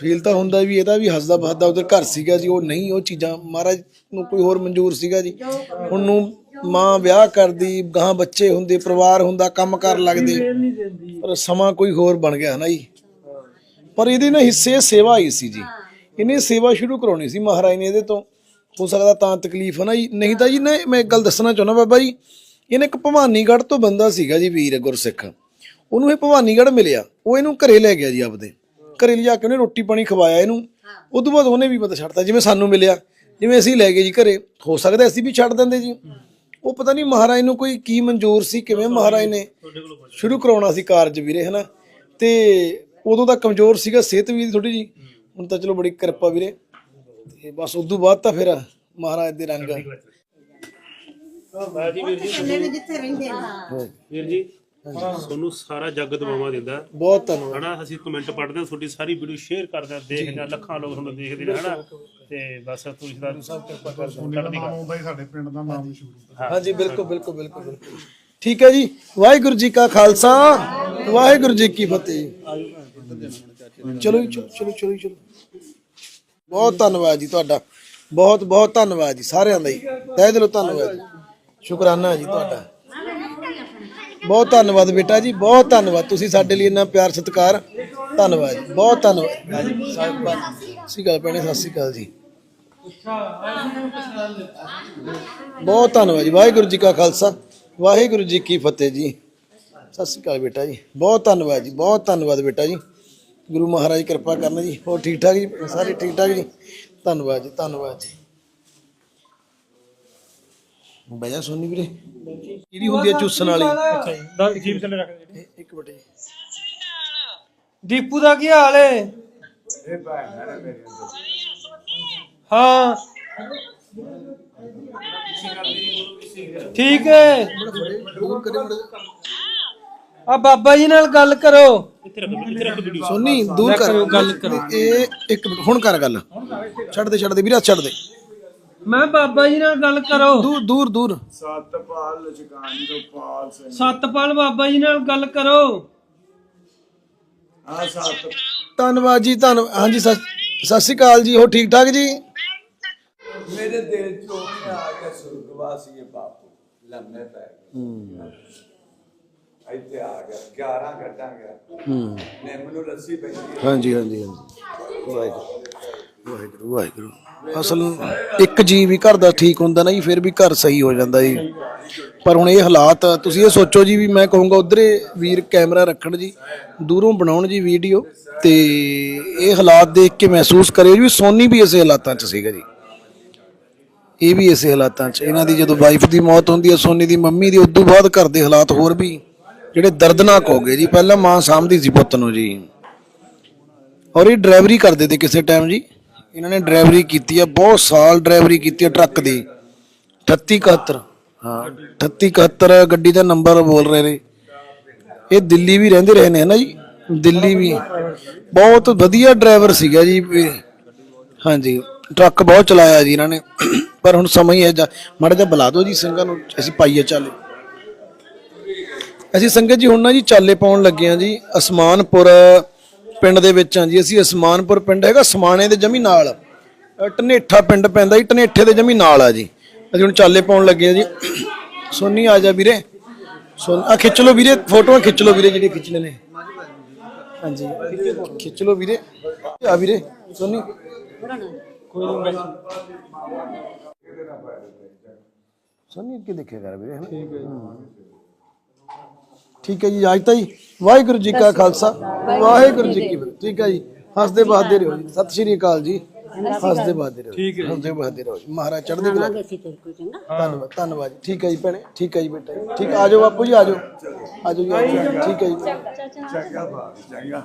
ਫੀਲ ਤਾਂ ਹੁੰਦਾ ਵੀ ਇਹਦਾ ਵੀ ਹੱਸਦਾ ਬਸਦਾ ਉਧਰ ਘਰ ਸੀਗਾ ਜੀ ਉਹ ਨਹੀਂ ਉਹ ਚੀਜ਼ਾਂ ਮਹਾਰਾਜ ਨੂੰ ਕੋਈ ਹੋਰ ਮਨਜ਼ੂਰ ਸੀਗਾ ਜੀ। ਹੁਣ ਨੂੰ ਮਾਂ ਵਿਆਹ ਕਰਦੀ ਗਾਂ ਬੱਚੇ ਹੁੰਦੇ ਪਰਿਵਾਰ ਹੁੰਦਾ ਕੰਮ ਕਰ ਲੱਗਦੇ। ਪਰ ਸਮਾਂ ਕੋਈ ਹੋਰ ਬਣ ਗਿਆ ਹਨਾ ਜੀ। ਪਰ ਇਹਦੇ ਨਾਲ ਹਿੱਸੇ ਸੇਵਾ ਆਈ ਸੀ ਜੀ। ਇਹਨੇ ਸੇਵਾ ਸ਼ੁਰੂ ਕਰਾਉਣੀ ਸੀ ਮਹਾਰਾਜ ਨੇ ਇਹਦੇ ਤੋਂ। ਹੋ ਸਕਦਾ ਤਾਂ ਤਕਲੀਫ ਹੈ ਨਾ ਜੀ। ਨਹੀਂ ਤਾਂ ਜੀ ਨਾ ਮੈਂ ਇੱਕ ਗੱਲ ਦੱਸਣਾ ਚਾਹੁੰਦਾ ਬਾਬਾ ਜੀ। ਇਹਨੇ ਇੱਕ ਭਵਾਨੀਗੜ੍ਹ ਤੋਂ ਬੰਦਾ ਸੀਗਾ ਜੀ ਵੀਰ ਗੁਰਸਿੱਖ। ਉਹਨੂੰ ਇਹ ਭਵਾਨੀਗੜ੍ਹ ਮਿਲਿਆ। ਉਹ ਇਹਨੂੰ ਘਰੇ ਲੈ ਗਿਆ ਜੀ ਆਪਦੇ। ਘਰੇ ਲਿਜਾ ਕੇ ਉਹਨੇ ਰੋਟੀ ਪਾਣੀ ਖਵਾਇਆ ਇਹਨੂੰ। ਤੋਂ ਬਾਅਦ ਉਹਨੇ ਵੀ ਪਤਾ ਛੱਡਤਾ। ਜਿਵੇਂ ਸਾਨੂੰ ਮਿਲਿਆ। ਜਿਵੇਂ ਅਸੀਂ ਲੈ ਗਏ ਜੀ ਘਰੇ। ਹੋ ਸਕਦਾ ਅਸੀਂ ਵੀ ਛੱਡ ਦਿੰਦੇ ਜੀ। ਉਹ ਪਤਾ ਨਹੀਂ ਮਹਾਰਾਜ ਨੂੰ ਕੋਈ ਕੀ ਮਨਜ਼ੂਰ ਸੀ ਕਿਵੇਂ ਮਹਾਰਾਜ ਨੇ ਸ਼ੁਰੂ ਕਰਾਉਣਾ ਸੀ ਕਾਰਜ ਵੀਰੇ ਹਨਾ? ਤੇ ਉਦੋਂ ਤਾਂ ਕਮਜ਼ੋਰ ਸੀਗਾ ਸਿਹਤ ਵੀ ਥੋੜੀ ਜੀ ਹੁਣ ਤਾਂ ਚਲੋ ਬੜੀ ਕਿਰਪਾ ਵੀਰੇ। ਤੇ ਬਸ ਉਦੋਂ ਬਾਅਦ ਤਾਂ ਫਿਰ ਮਹਾਰਾਜ ਦੇ ਰੰਗ। ਵੀਰ ਜੀ। ਇਕੱਲੇ ਵੀ ਜਿੱਥੇ ਰਹਿੰਦੇ ਨੇ ਵੀਰ ਜੀ। ਤੁਹਾਨੂੰ ਸਾਰਾ ਜੱਗ ਦਬਾਵਾ ਦਿੰਦਾ। ਬਹੁਤ ਧੰਨਵਾਦ। ਹਨਾ ਅਸੀਂ ਕਮੈਂਟ ਪੜ੍ਹਦੇ ਹਾਂ ਤੁਹਾਡੀ ਸਾਰੀ ਵੀਡੀਓ ਸ਼ੇਅਰ ਕਰਦੇ ਹਾਂ ਦੇਖਦੇ ਹਾਂ ਲੱਖਾਂ ਲੋਕ ਤੁਹਾਨੂੰ ਦੇਖਦੇ ਨੇ ਹਨਾ। ਤੇ ਬਸ ਤੁਸੀਂ ਦਾ ਸਭ ਕਿਰਪਾ ਕਰਦੇ ਹਾਂਜੀ ਬਿਲਕੁਲ ਬਿਲਕੁਲ ਬਿਲਕੁਲ ਬਿਲਕੁਲ। ਠੀਕ ਹੈ ਜੀ। ਵਾਹਿਗੁਰੂ ਜੀ ਕਾ ਖਾਲਸਾ। ਵਾਹਿਗੁਰੂ ਜੀ ਕੀ ਫਤਿਹ। ਚਲੋ ਜੀ, ਚਲੋ ਚਲੋ ਚਲੋ ਚਲੋ। ਬਹੁਤ ਧੰਨਵਾਦ ਜੀ ਤੁਹਾਡਾ। ਬਹੁਤ ਬਹੁਤ ਧੰਨਵਾਦ ਜੀ ਸਾਰਿਆਂ ਦਾ ਹੀ। ਤਹਿ ਦਿਲੋਂ ਧੰਨਵਾਦ ਜੀ। ਸ਼ੁਕਰਾਨਾ ਜੀ ਤੁਹਾਡਾ। ਬਹੁਤ ਧੰਨਵਾਦ ਬੇਟਾ ਜੀ, ਬਹੁਤ ਧੰਨਵਾਦ। ਤੁਸੀਂ ਸਾਡੇ ਲਈ ਇੰਨਾ ਪਿਆਰ, ਸਤਿਕਾਰ, ਧੰਨਵਾਦ ਜੀ, ਬਹੁਤ ਧੰਨਵਾਦ। ਜੀ ਸਤਿ ਸ਼੍ਰੀ ਅਕਾਲ ਭੈਣੇ, ਸਤਿ ਸ਼੍ਰੀ ਅਕਾਲ ਜੀ। ਬਹੁਤ ਧੰਨਵਾਦ ਜੀ, ਵਾਹਿਗੁਰੂ ਜੀ ਕਾ ਖਾਲਸਾ, ਵਾਹਿਗੁਰੂ ਜੀ ਕੀ ਫਤਿਹ ਜੀ। ਸਤਿ ਸ਼੍ਰੀ ਅਕਾਲ ਬੇਟਾ ਜੀ, ਬਹੁਤ ਧੰਨਵਾਦ ਜੀ, ਬਹੁਤ ਧੰਨਵਾਦ ਬੇਟਾ ਜੀ। ਗੁਰੂ ਮਹਾਰਾਜ ਕਿਰਪਾ ਕਰਨ ਜੀ, ਹੋਰ ਠੀਕ ਠਾਕ ਜੀ, ਸਾਰੇ ਠੀਕ ਠਾਕ ਜੀ। ਧੰਨਵਾਦ ਜੀ ਧੰਨਵਾਦ ਜੀ। ਬਜਾ ਸੋਨੀ ਵੀਰੇ। ਕਿਹੜੀ ਹੁੰਦੀ ਹੈ ਚੂਸਣ ਵਾਲੀ? ਅੱਛਾ ਜੀ। ਜੀਪ ਥੱਲੇ ਰੱਖ ਦੇ ਇੱਕ ਜੀ ਦੀਪੂ ਦਾ ਕੀ ਹਾਲ ਏ? ਇਹ ਭੈਣ ਨੇ ਮੇਰੀ ਹਾਂ। ਠੀਕ ਹੈ ਆ ਬਾਬਾ ਜੀ ਨਾਲ ਗੱਲ ਕਰੋ। ਇੱਥੇ ਰੱਖ ਇੱਥੇ ਰੱਖ ਵੀਡੀਓ ਸੋਨੀ ਦੂਰ ਕਰ। ਗੱਲ ਕਰੋ। ਇਹ ਇੱਕ ਮਿੰਟ ਹੁਣ ਕਰ ਗੱਲ। ਛੱਡ ਦੇ ਛੱਡ ਦੇ ਵੀਰੇ ਛੱਡ ਦੇ। ਮੈਂ ਬਾਬਾ ਜੀ ਨਾਲ ਗੱਲ ਕਰੋ। ਦੂਰ ਦੂਰ ਦੂਰ। ਸਤਪਾਲ ਲਚਕਾਨੀ ਤੋਂ ਪਾਲ ਸਿੰਘ। ਸਤਪਾਲ ਬਾਬਾ ਜੀ ਨਾਲ ਗੱਲ ਕਰੋ। ਆ ਸਤ ਧੰਨਵਾਦ ਜੀ ਧੰਨਵਾਦ ਹਾਂਜੀ ਸਤਿ ਸਤਿ ਸ਼੍ਰੀ ਅਕਾਲ ਜੀ ਹੋ ਠੀਕ ਠਾਕ ਜੀ? ਮੇਰੇ ਦਿਲ ਚੋਂ ਆ ਗਿਆ ਸੁਰਗਵਾਸੀ ਇਹ ਬਾਪੂ ਲੰਮੇ ਪੈ ਗਏ। ਇੱਥੇ ਆ ਗਿਆ 11 ਘੰਟਾ ਗਿਆ। ਹੂੰ। ਨੂੰ ਰੱਸੀ ਪੈਂਦੀ ਹੈ। ਹਾਂਜੀ ਹਾਂਜੀ ਹਾਂਜੀ। ਵਾਹਿਗੁਰੂ। ਵਾਹਿਗੁਰੂ ਵਾਹਿਗੁਰੂ। ਅਸਲ ਇੱਕ ਜੀ ਵੀ ਘਰ ਦਾ ਠੀਕ ਹੁੰਦਾ ਨਾ ਜੀ, ਫਿਰ ਵੀ ਘਰ ਸਹੀ ਹੋ ਜਾਂਦਾ ਜੀ। ਪਰ ਹੁਣ ਇਹ ਹਾਲਾਤ, ਤੁਸੀਂ ਇਹ ਸੋਚੋ ਜੀ ਵੀ ਮੈਂ ਕਹੂੰਗਾ ਉਧਰੇ ਵੀਰ ਕੈਮਰਾ ਰੱਖਣ ਜੀ, ਦੂਰੋਂ ਬਣਾਉਣ ਜੀ ਵੀਡੀਓ, ਤੇ ਇਹ ਹਾਲਾਤ ਦੇਖ ਕੇ ਮਹਿਸੂਸ ਕਰਿਓ ਜੀ ਵੀ ਸੋਨੀ ਵੀ ਇਸੇ ਹਾਲਾਤਾਂ 'ਚ ਸੀਗਾ ਜੀ। ਇਹ ਵੀ ਇਸੇ ਹਾਲਾਤਾਂ 'ਚ, ਇਹਨਾਂ ਦੀ ਜਦੋਂ ਵਾਈਫ ਦੀ ਮੌਤ ਹੁੰਦੀ ਹੈ, ਸੋਨੀ ਦੀ ਮੰਮੀ ਦੀ, ਉਦੋਂ ਬਾਅਦ ਘਰ ਦੇ ਹਾਲਾਤ ਹੋਰ ਵੀ ਜਿਹੜੇ ਦਰਦਨਾਕ ਹੋ ਗਏ ਜੀ। ਪਹਿਲਾਂ ਮਾਂ ਸਾਂਭਦੀ ਸੀ ਪੁੱਤ ਨੂੰ ਜੀ। ਔਰ ਇਹ ਡਰਾਈਵਰੀ ਕਰਦੇ ਤੇ ਕਿਸੇ ਟਾਈਮ ਜੀ। ਇਹਨਾਂ ਨੇ ਡਰਾਈਵਰੀ ਕੀਤੀ ਆ, ਬਹੁਤ ਸਾਲ ਡਰਾਈਵਰੀ ਕੀਤੀ ਆ ਟਰੱਕ ਦੀ। 3871 ਹਾਂ 3871 ਗੱਡੀ ਦਾ ਨੰਬਰ ਬੋਲ ਰਹੇ ਨੇ। ਇਹ ਦਿੱਲੀ ਵੀ ਰਹਿੰਦੇ ਰਹੇ ਨੇ ਨਾ ਜੀ? ਦਿੱਲੀ ਵੀ। ਬਹੁਤ ਵਧੀਆ ਡਰਾਈਵਰ ਸੀਗਾ ਜੀ ਹਾਂਜੀ, ਟਰੱਕ ਬਹੁਤ ਚਲਾਇਆ ਜੀ ਇਹਨਾਂ ਨੇ। ਪਰ ਹੁਣ ਸਮਾਂ ਹੀ ਹੈ ਜਾ ਮਾੜਾ ਜਿਹਾ ਬੁਲਾ ਦਿਓ ਜੀ ਸਿੰਘਾਂ ਨੂੰ, ਅਸੀਂ ਪਾਈਏ ਚਾਲੇ। ਅਸੀਂ ਸੰਗਤ ਜੀ ਹੁਣ ਨਾ ਜੀ ਚਾਲੇ ਪਾਉਣ ਲੱਗੇ ਆ ਜੀ ਅਸਮਾਨਪੁਰ ਪਿੰਡ ਦੇ ਵਿੱਚ ਆ ਜੀ। ਅਸੀਂ ਅਸਮਾਨਪੁਰ ਪਿੰਡ ਹੈਗਾ ਸਮਾਣੇ ਦੇ ਜਮੀ ਨਾਲ। ਟਨੇਠਾ ਪਿੰਡ ਪੈਂਦਾ ਜੀ ਟਨੇਠੇ ਦੇ ਜਮੀ ਨਾਲ ਆ ਜੀ। ਅਸੀਂ ਹੁਣ ਚਾਲੇ ਪਾਉਣ ਲੱਗੇ ਆ ਜੀ। ਸੋਨੀ ਆ ਜਾ ਵੀਰੇ। ਸੋਨ ਆ ਖਿੱਚ ਲਓ ਵੀਰੇ ਫੋਟੋਆਂ ਖਿੱਚ ਲਓ ਵੀਰੇ ਜਿਹੜੇ ਖਿੱਚਣੇ ਨੇ। ਹਾਂਜੀ ਖਿੱਚ ਲਓ ਵੀਰੇ। ਆ ਵੀਰੇ ਸੋਨੀ। ਸੋਨੀ ਅੱਗੇ ਦੇਖਿਆ ਕਰ ਵੀਰੇ। ਠੀਕ ਹੈ। ਠੀਕ ਹੈ ਜੀ ਅੱਜ ਤਾਂ ਜੀ ਵਾਹਿਗੁਰੂ ਜੀ ਕਾ ਖਾਲਸਾ। ਵਾਹਿਗੁਰੂ ਜੀ ਕੀ ਫਤਿਹ। ਠੀਕ ਹੈ ਜੀ ਹੱਸਦੇ ਬਾਦੇ ਰਹੋ ਜੀ। ਸਤਿ ਸ਼੍ਰੀ ਅਕਾਲ ਜੀ। ਹੱਸਦੇ ਬਾਦੇ ਰਹੋ ਠੀਕ ਹੈ ਹੱਸਦੇ ਬਾਦੇ ਰਹੋ ਜੀ। ਮਹਾਰਾਜ ਚੜ੍ਹਦੀ ਕਲਾ ਧੰਨਵਾਦ ਧੰਨਵਾਦ ਜੀ। ਠੀਕ ਹੈ ਜੀ ਭੈਣੇ ਠੀਕ ਹੈ ਜੀ ਬੇਟਾ ਜੀ। ਠੀਕ ਆ ਜਾਓ ਬਾਪੂ ਜੀ ਆ ਜਾਓ। ਆ ਜਾਓ ਜੀ ਆ ਜਾਓ। ਠੀਕ ਹੈ ਜੀ। ਚੰਗਾ ਬਾਪ ਚੰਗਾ।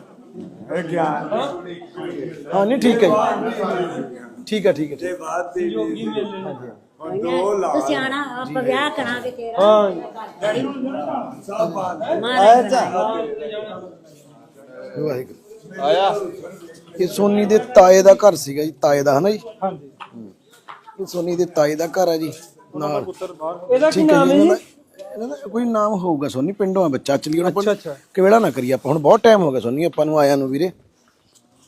ਇਹ ਗਿਆਨ ਹਾਂ? ਨਹੀਂ ਠੀਕ ਹੈ ਜੀ। ਠੀਕ ਹੈ ਠੀਕ ਹੈ ਠੀਕ ਹੈ। ਬਾਤ ਦੀ ਹੁਣ ਦੋ ਲਾ ਤੁਸੀਂ ਆਣਾ ਆਪਾਂ ਵਿਆਹ ਕਰਾਂਗੇ ਤੇਰਾ। ਹਾਂ। ਵਾਹਿਗੁਰੂ। ਆਇਆ। ਇਹ ਸੋਨੀ ਦੇ ਤਾਏ ਦਾ ਘਰ ਸੀਗਾ ਜੀ ਤਾਏ ਦਾ ਹਨਾ ਜੀ? ਹਾਂਜੀ। ਇਹ ਸੋਨੀ ਦੇ ਤਾਏ ਦਾ ਘਰ ਆ ਜੀ ਨਾਲ। ਇਹਦਾ ਕੀ ਠੀਕ ਹੈ ਨਾਮ ਜੀ ਹੈ ਇਹਨਾਂ ਜੀ? ਦਾ ਇਹਨਾਂ ਦਾ ਕੋਈ ਨਾਮ ਹੋਊਗਾ ਸੋਨੀ ਪਿੰਡੋਂ ਆ ਬੱਚਾ। ਚਲੀ ਉਹਨਾਂ ਅੱਛਾ, ਅੱਛਾ। ਕਿਹੜਾ ਨਾ ਕਰੀਏ ਆਪਾਂ ਹੁਣ ਬਹੁਤ ਟਾਈਮ ਹੋ ਗਿਆ ਸੋਨੀ ਆਪਾਂ ਨੂੰ ਆਇਆ ਨੂੰ ਵੀਰੇ।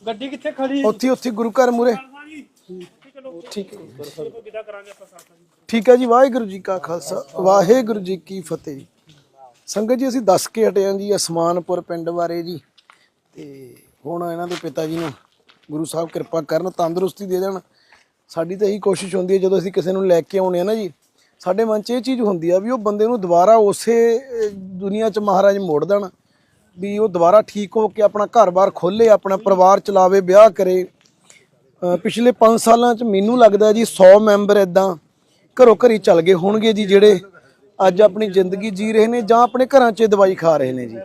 ਗੱਡੀ ਕਿੱਥੇ ਖੜੀ ਉੱਥੇ ਉੱਥੇ ਗੁਰੂ ਘਰ ਮੂਰੇ ਠੀਕ ਹੈ ਠੀਕ ਹੈ ਜੀ ਵਾਹਿਗੁਰੂ ਜੀ ਕਾ ਖਾਲਸਾ ਵਾਹਿਗੁਰੂ ਜੀ ਕੀ ਫਤਿਹ। ਜੀ ਸੰਗਤ ਜੀ ਅਸੀਂ ਦੱਸ ਕੇ ਹਟੇ ਹਾਂ ਜੀ ਅਸਮਾਨਪੁਰ ਪਿੰਡ ਬਾਰੇ ਜੀ। ਤੇ ਹੁਣ ਇਹਨਾਂ ਦੇ ਪਿਤਾ ਜੀ ਨੂੰ ਗੁਰੂ ਸਾਹਿਬ ਕਿਰਪਾ ਕਰਨ ਤੰਦਰੁਸਤੀ ਦੇ ਦੇਣ। ਸਾਡੀ ਤਾਂ ਇਹੀ ਕੋਸ਼ਿਸ਼ ਹੁੰਦੀ ਹੈ ਜਦੋਂ ਅਸੀਂ ਕਿਸੇ ਨੂੰ ਲੈ ਕੇ ਆਉਣੇ ਆ ਨਾ ਜੀ ਸਾਡੇ ਮਨ 'ਚ ਇਹ ਚੀਜ਼ ਹੁੰਦੀ ਆ ਵੀ ਉਹ ਬੰਦੇ ਨੂੰ ਦੁਬਾਰਾ ਉਸੇ ਅਹ, ਦੁਨੀਆ 'ਚ ਮਹਾਰਾਜ ਮੋੜ ਦੇਣ। ਵੀ ਉਹ ਦੁਬਾਰਾ ਠੀਕ ਹੋ ਕੇ ਆਪਣਾ ਘਰ-ਬਾਰ ਖੋਲੇ ਆਪਣਾ ਪਰਿਵਾਰ ਚਲਾਵੇ ਵਿਆਹ ਕਰੇ। ਪਿਛਲੇ 5 ਸਾਲਾਂ 'ਚ ਮੈਨੂੰ ਲੱਗਦਾ ਜੀ 100 ਮੈਂਬਰ ਇਦਾਂ ਘਰੋਂ ਘਰੀ ਚੱਲ ਗਏ ਹੋਣਗੇ ਜੀ, ਜਿਹੜੇ ਅੱਜ ਆਪਣੀ ਜ਼ਿੰਦਗੀ ਜੀ ਰਹੇ ਨੇ ਜਾਂ ਆਪਣੇ ਘਰਾਂ 'ਚ ਦਵਾਈ ਖਾ ਰਹੇ ਨੇ ਜੀ।